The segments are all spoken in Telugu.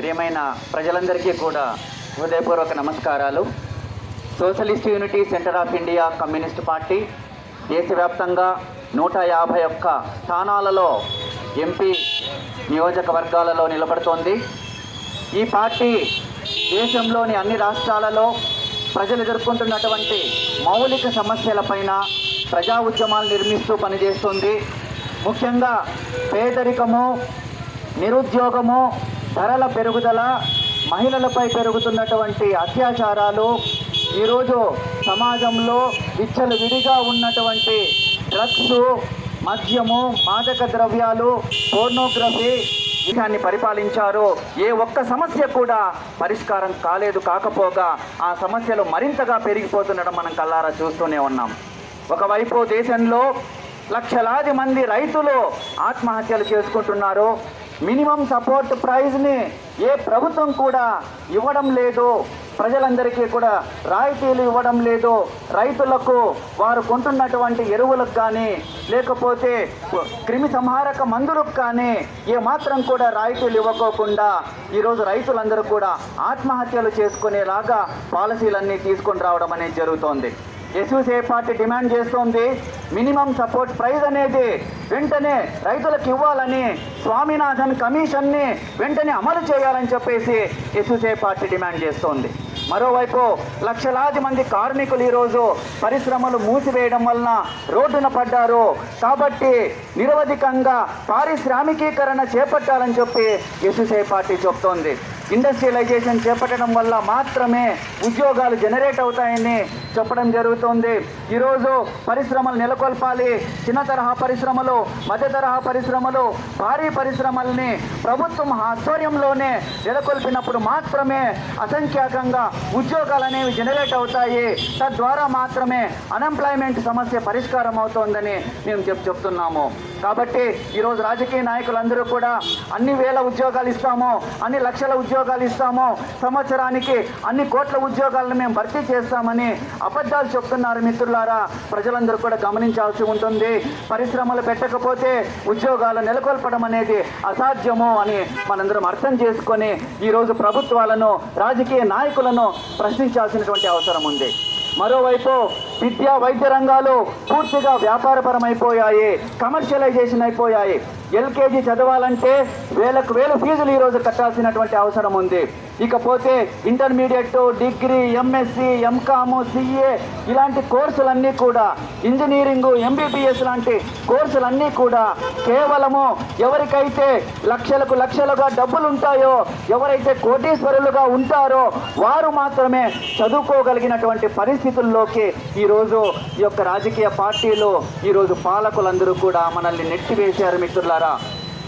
ప్రియమైన ప్రజలందరికీ కూడా హృదయపూర్వక నమస్కారాలు. Socialist unity centre of India communist party దేశవ్యాప్తంగా నూట యాభై ఒక్క స్థానాలలో ఎంపీ నియోజకవర్గాలలో నిలబడుతోంది. ఈ పార్టీ దేశంలోని అన్ని రాష్ట్రాలలో ప్రజలు ఎదుర్కొంటున్నటువంటి మౌలిక సమస్యలపైన ప్రజా ఉద్యమాలు నిర్మిస్తూ పనిచేస్తుంది. ముఖ్యంగా పేదరికము నిరుద్యోగము ధరల పెరుగుదల మహిళలపై పెరుగుతున్నటువంటి అత్యాచారాలు ఈరోజు సమాజంలో విచ్చలు విడిగా ఉన్నటువంటి డ్రగ్స్ మద్యము మాదక ద్రవ్యాలు పోర్నోగ్రఫీ విషయాన్ని పరిపాలించారు. ఏ ఒక్క సమస్య కూడా పరిష్కారం కాలేదు కాకపోగా ఆ సమస్యలు మరింతగా పెరిగిపోతుండడం మనం కల్లారా చూస్తూనే ఉన్నాం. ఒకవైపు దేశంలో లక్షలాది మంది రైతులు ఆత్మహత్యలు చేసుకుంటున్నారు. మినిమం సపోర్ట్ ప్రైజ్ని ఏ ప్రభుత్వం కూడా ఇవ్వడం లేదు. ప్రజలందరికీ కూడా రాయితీలు ఇవ్వడం లేదు. రైతులకు వారు కొంటున్నటువంటి ఎరువులకు కానీ లేకపోతే క్రిమి సంహారక మందులకు కానీ ఏమాత్రం కూడా రాయితీలు ఇవ్వకోకుండా ఈరోజు రైతులందరూ కూడా ఆత్మహత్యలు చేసుకునేలాగా పాలసీలన్నీ తీసుకొని రావడం అనేది జరుగుతోంది. ఎస్యూసీ పార్టీ డిమాండ్ చేస్తోంది? మినిమం సపోర్ట్ ప్రైజ్ అనేది వెంటనే రైతులకు ఇవ్వాలని స్వామినాథన్ కమిషన్ని వెంటనే అమలు చేయాలని చెప్పేసి ఎస్యూసీ పార్టీ డిమాండ్ చేస్తోంది. మరోవైపు లక్షలాది మంది కార్మికులు ఈరోజు పరిశ్రమలు మూసివేయడం వలన రోడ్డున పడ్డారు. కాబట్టి నిరవధికంగా పారిశ్రామికీకరణ చేపట్టాలని చెప్పి ఎస్యూసీ పార్టీ చెప్తోంది. ఇండస్ట్రియలైజేషన్ చేపట్టడం వల్ల మాత్రమే ఉద్యోగాలు జనరేట్ అవుతాయని చెప్పడం జరుగుతుంది. ఈరోజు పరిశ్రమలు నెలకొల్పాలి. చిన్న తరహా పరిశ్రమలు మధ్య తరహా పరిశ్రమలు భారీ పరిశ్రమల్ని ప్రభుత్వం ఆధ్వర్యంలోనే నెలకొల్పినప్పుడు మాత్రమే అసంఖ్యాకంగా ఉద్యోగాలు అనేవి జనరేట్ అవుతాయి. తద్వారా మాత్రమే అన్ఎంప్లాయ్మెంట్ సమస్య పరిష్కారం అవుతోందని మేము చెప్ చెప్తున్నాము. కాబట్టి ఈరోజు రాజకీయ నాయకులందరూ కూడా అన్ని వేల ఉద్యోగాలు ఇస్తాము అన్ని లక్షల ఉద్యోగాలు ఇస్తాము సంవత్సరానికి అన్ని కోట్ల ఉద్యోగాలను మేము భర్తీ చేస్తామని అబద్ధాలు చెప్తున్నారు మిత్రులారా. ప్రజలందరూ కూడా గమనించాల్సి ఉంటుంది. పరిశ్రమలు పెట్టకపోతే ఉద్యోగాలు నెలకొల్పడం అనేది అసాధ్యము అని మనందరం అర్థం చేసుకొని ఈరోజు ప్రభుత్వాలను రాజకీయ నాయకులను ప్రశ్నించాల్సినటువంటి అవసరం ఉంది. మరోవైపు విద్యా వైద్య రంగాలు పూర్తిగా వ్యాపారపరమైపోయాయి కమర్షియలైజేషన్ అయిపోయాయి. ఎల్కేజీ చదవాలంటే వేలకు వేల ఫీజులు ఈరోజు కట్టాల్సినటువంటి అవసరం ఉంది. ఇకపోతే intermediate degree MSc MCom CA ఇలాంటి కోర్సులన్నీ కూడా ఇంజనీరింగ్ ఎంబీబీఎస్ లాంటి కోర్సులన్నీ కూడా కేవలము ఎవరికైతే లక్షలకు లక్షలుగా డబ్బులు ఉంటాయో ఎవరైతే కోటీశ్వరులుగా ఉంటారో వారు మాత్రమే చదువుకోగలిగినటువంటి పరిస్థితుల్లోకి ఈరోజు ఈ యొక్క రాజకీయ పార్టీలు ఈరోజు పాలకులందరూ కూడా మనల్ని నెట్టివేశారు మిత్రులారా.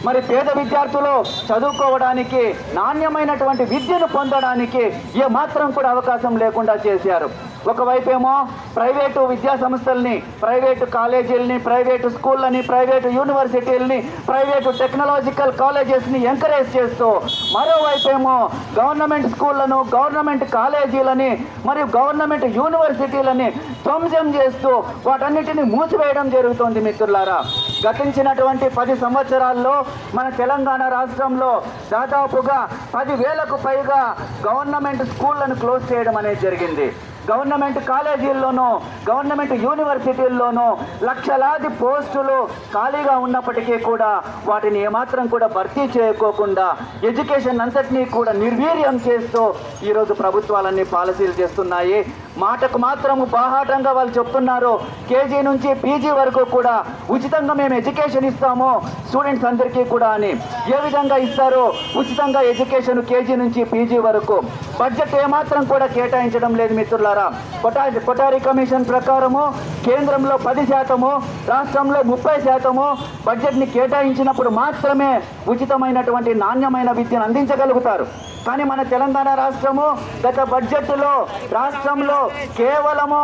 మరి పేద విద్యార్థులు చదువుకోవడానికి నాణ్యమైనటువంటి విద్యను పొందడానికి ఏమాత్రం కూడా అవకాశం లేకుండా చేశారు. ఒకవైపేమో ప్రైవేటు విద్యా సంస్థల్ని ప్రైవేటు కాలేజీలని ప్రైవేటు స్కూళ్ళని ప్రైవేటు యూనివర్సిటీలని ప్రైవేటు టెక్నాలజికల్ కాలేజెస్ని ఎంకరేజ్ చేస్తూ మరోవైపేమో గవర్నమెంట్ స్కూళ్ళను గవర్నమెంట్ కాలేజీలని మరియు గవర్నమెంట్ యూనివర్సిటీలని ధ్వంసం చేస్తూ వాటన్నిటిని మూసివేయడం జరుగుతోంది మిత్రులారా. గతించినటువంటి పది సంవత్సరాల్లో మన తెలంగాణ రాష్ట్రంలో దాదాపుగా పది వేలకు పైగా గవర్నమెంట్ స్కూళ్ళను క్లోజ్ చేయడం అనేది జరిగింది. గవర్నమెంట్ కాలేజీల్లోనూ గవర్నమెంట్ యూనివర్సిటీల్లోనూ లక్షలాది పోస్టులు ఖాళీగా ఉన్నప్పటికీ కూడా వాటిని ఏమాత్రం కూడా భర్తీ చేయకోకుండా ఎడ్యుకేషన్ అంతటినీ కూడా నిర్వీర్యం చేస్తూ ఈరోజు ప్రభుత్వాలన్నీ పాలసీలు చేస్తున్నాయి. మాటకు మాత్రము బాహాటంగా వాళ్ళు చెప్తున్నారు కేజీ నుంచి పీజీ వరకు కూడా ఉచితంగా మేము ఎడ్యుకేషన్ ఇస్తాము. స్టూడెంట్స్ అందరికీ కూడా అని. ఏ విధంగా ఇస్తారు ఉచితంగా ఎడ్యుకేషన్ కేజీ నుంచి పీజీ వరకు. బడ్జెట్ ఏమాత్రం కూడా కేటాయించడం లేదు మిత్రులారా. కొటారి కొటారి కమిషన్ ప్రకారము కేంద్రంలో పది శాతము రాష్ట్రంలో ముప్పై శాతము బడ్జెట్ని కేటాయించినప్పుడు మాత్రమే ఉచితమైనటువంటి నాణ్యమైన విద్యను అందించగలుగుతారు. కానీ మన తెలంగాణ రాష్ట్రము గత బడ్జెట్లో రాష్ట్రంలో కేవలము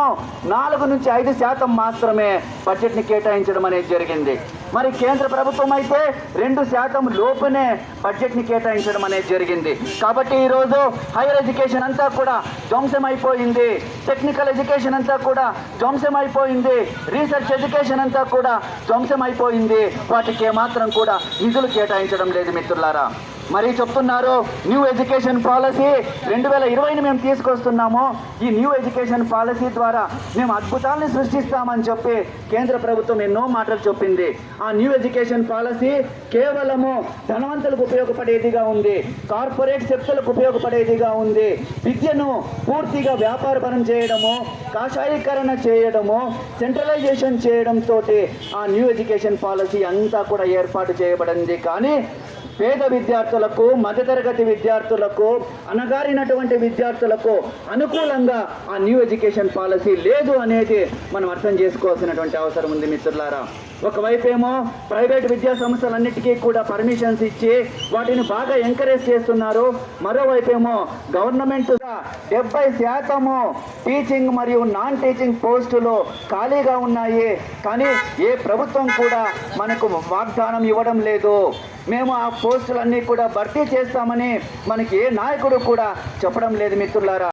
నాలుగు నుంచి ఐదు శాతం మాత్రమే బడ్జెట్ని కేటాయించడం అనేది జరిగింది. మరి కేంద్ర ప్రభుత్వం అయితే రెండు శాతం లోపునే బడ్జెట్ని కేటాయించడం అనేది జరిగింది. కాబట్టి ఈరోజు హైయర్ ఎడ్యుకేషన్ అంతా కూడా ధ్వంసం అయిపోయింది టెక్నికల్ ఎడ్యుకేషన్ అంతా కూడా ధ్వంసం అయిపోయింది రీసెర్చ్ ఎడ్యుకేషన్ అంతా కూడా ధ్వంసం అయిపోయింది వాటికి మాత్రం కూడా నిధులు కేటాయించడం లేదు మిత్రులారా. మరి చెప్తున్నారు న్యూ ఎడ్యుకేషన్ పాలసీ రెండు వేల ఇరవైని మేము తీసుకొస్తున్నాము. ఈ న్యూ ఎడ్యుకేషన్ పాలసీ ద్వారా మేము అద్భుతాలను సృష్టిస్తామని చెప్పి కేంద్ర ప్రభుత్వం ఎన్నో మాటలు చెప్పింది. ఆ న్యూ ఎడ్యుకేషన్ పాలసీ కేవలము ధనవంతులకు ఉపయోగపడేదిగా ఉంది. కార్పొరేట్ శక్తులకు ఉపయోగపడేదిగా ఉంది. విద్యను పూర్తిగా వ్యాపారపరం చేయడము కాషాయీకరణ చేయడము సెంట్రలైజేషన్ చేయడంతో ఆ న్యూ ఎడ్యుకేషన్ పాలసీ అంతా కూడా ఏర్పాటు చేయబడింది. కానీ పేద విద్యార్థులకు మధ్యతరగతి విద్యార్థులకు అనగారినటువంటి విద్యార్థులకు అనుకూలంగా ఆ న్యూ ఎడ్యుకేషన్ పాలసీ లేదు అనేది మనం అర్థం చేసుకోవాల్సినటువంటి అవసరం ఉంది మిత్రులారా. ఒకవైపేమో ప్రైవేట్ విద్యా సంస్థలన్నిటికీ కూడా పర్మిషన్స్ ఇచ్చి వాటిని బాగా ఎంకరేజ్ చేస్తున్నారు. మరోవైపేమో గవర్నమెంట్ డెబ్బై శాతము టీచింగ్ మరియు నాన్ టీచింగ్ పోస్టులు ఖాళీగా ఉన్నాయి. కానీ ఏ ప్రభుత్వం కూడా మనకు వాగ్దానం ఇవ్వడం లేదు. మేము ఆ పోస్టులన్నీ కూడా భర్తీ చేస్తామని మనకి ఏ నాయకుడు కూడా చెప్పడం లేదు మిత్రులారా.